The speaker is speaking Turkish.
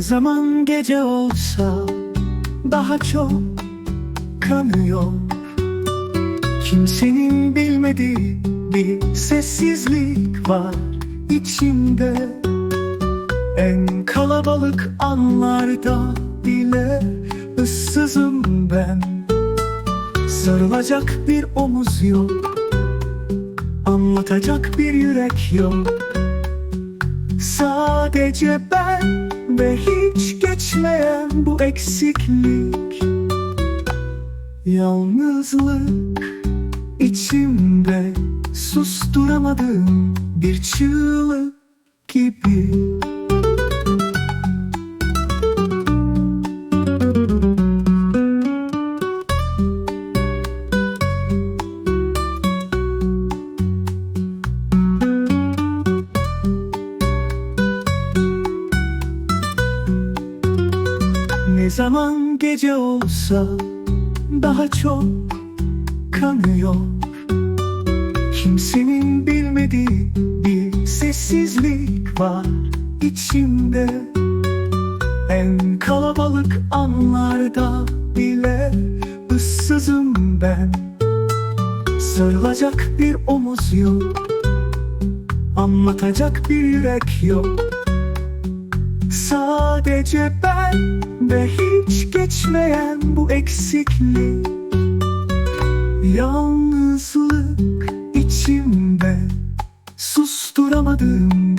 zaman gece olsa daha çok kanıyor. Kimsenin bilmediği bir sessizlik var içimde. En kalabalık anlarda bile ıssızım ben. Sarılacak bir omuz yok Anlatacak bir yürek yok Sadece ben ve hiç geçmeyen bu eksiklik. Yalnızlık içimde susturamadığım bir çığlık gibi zaman gece olsa daha çok kanıyor. Kimsenin bilmediği bir sessizlik var içimde. En kalabalık anlarda bile ıssızım ben. Sarılacak bir omuz yok Anlatacak bir yürek yok. Sadece ben ve hiç geçmeyen bu eksiklik. Yalnızlık içimde Susturamadığım